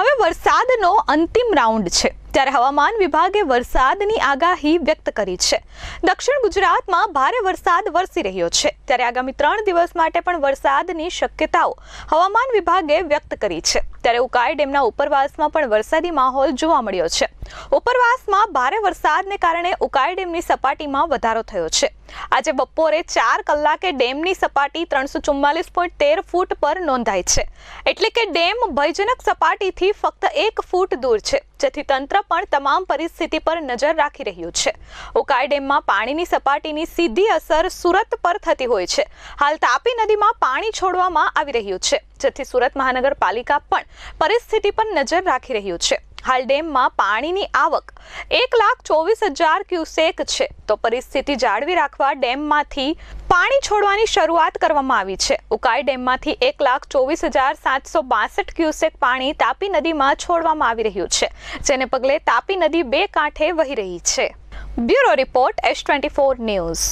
હવે વરસાદનો અંતિમ રાઉન્ડ છે. ત્યારે હવામાન વિભાગે વરસાદની આગાહી વ્યક્ત કરી છે. દક્ષિણ ગુજરાતમાં ભારે વરસાદ વરસી રહ્યો છે. ત્યારે આગામી ત્રણ દિવસ માટે પણ વરસાદની શક્યતાઓ હવામાન વિભાગે વ્યક્ત કરી છે. ત્યારે ઉકાઈ ડેમના ઉપરવાસમાં પણ વરસાદી માહોલ જોવા મળ્યો છે. ઉપરવાસમાં ભારે વરસાદને કારણે ઉકાઈ ડેમની સપાટીમાં વધારો થયો છે. આજે બપોરે ચાર કલાકે ડેમની સપાટી ત્રણસો ચુમ્માલીસ પોઈન્ટ તેર ફૂટ પર નોંધાઈ છે. એટલે કે ડેમ ભયજનક સપાટીથી ફક્ત એક ફૂટ દૂર છે. જેથી તંત્ર પણ તમામ પરિસ્થિતિ પર નજર રાખી રહ્યું છે. ઉકાઈ ડેમમાં પાણીની સપાટીની સીધી અસર સુરત પર થતી હોય છે. હાલ તાપી નદીમાં પાણી છોડવામાં આવી રહ્યું છે, જેથી સુરત મહાનગરપાલિકા પણ પરિસ્થિતિ પર નજર રાખી રહ્યું છે. હાલ ડેમમાં પાણીની આવક એક લાખ ચોવીસ હજાર ક્યુસેક છે. તો પરિસ્થિતિ જાળવી રાખવા ડેમમાંથી પાણી છોડવાની શરૂઆત કરવામાં આવી છે. ઉકાઈ ડેમમાંથી એક લાખ ચોવીસ હજાર સાતસો બાસઠ ક્યુસેક પાણી તાપી નદીમાં છોડવામાં આવી રહ્યું છે, જેને પગલે તાપી નદી બે કાંઠે વહી રહી છે. Bureau report S twenty four news.